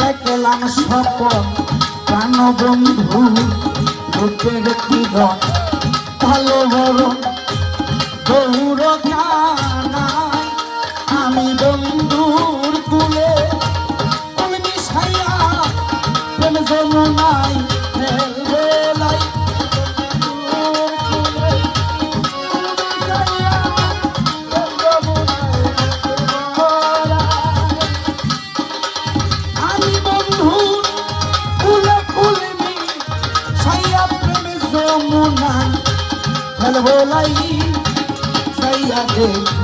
দেখলাম স্বপন প্রাণ বন্ধু রূপের কিরণ ভালো বড় গৌর কানাই আমি বন্ধুর কুলে কুলে মিশাইয়া প্রেম যমুনাই ফেলবে লাই। সাইয়া দেখি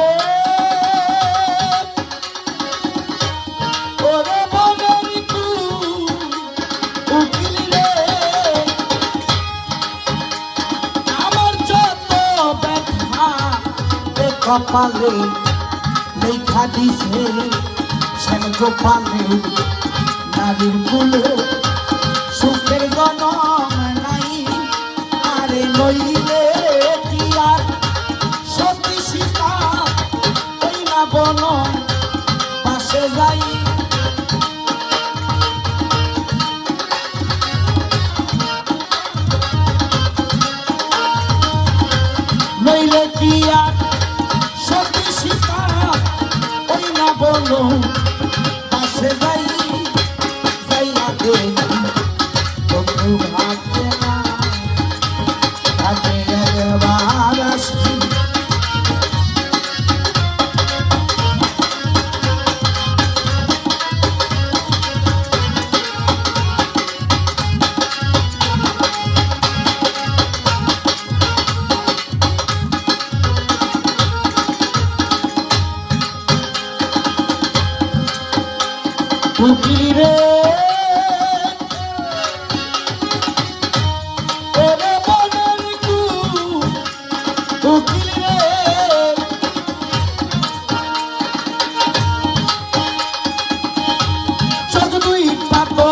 কপালে লেখা দিছে শ্যাম গোপালে, নারীর কুলে, সুখের জনম নাই। আরে নইলে কি আর সতী সীতা? ওই না বন পাশে যাই। নইলে কি আর না পাশে যাই কোকিল রে। ওরে বনের কুল, কোকিল রে। চোখ দুইটা তো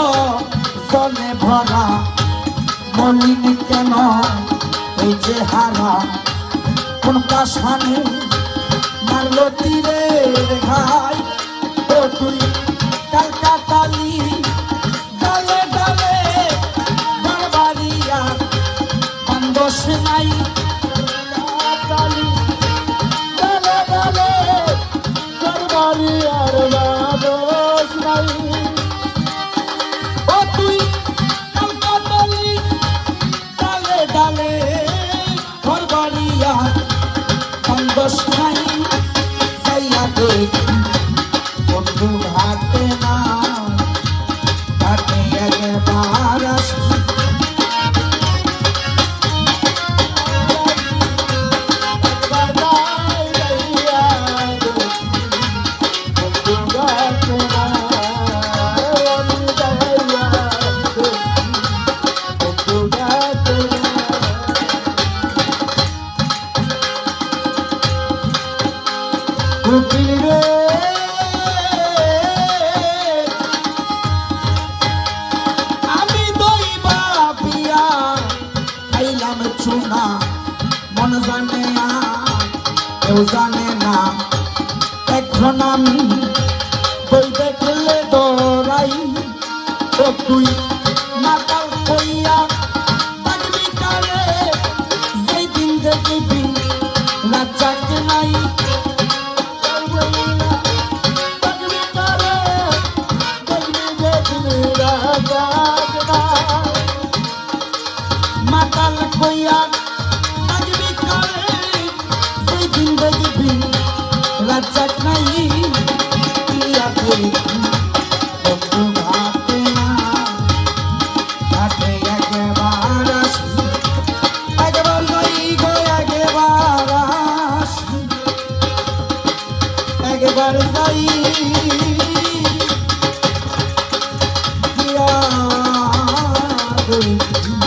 জলে ভরা মলিন কেন? এই যে হারা কোন পাশানে মারলো তীরে ঘাই। যাইয়া দেখি নাম চুনা মন জানে না কেউ জানে না। এখন আমি বইবে খেলে দৌড়াই ও Oh, oh.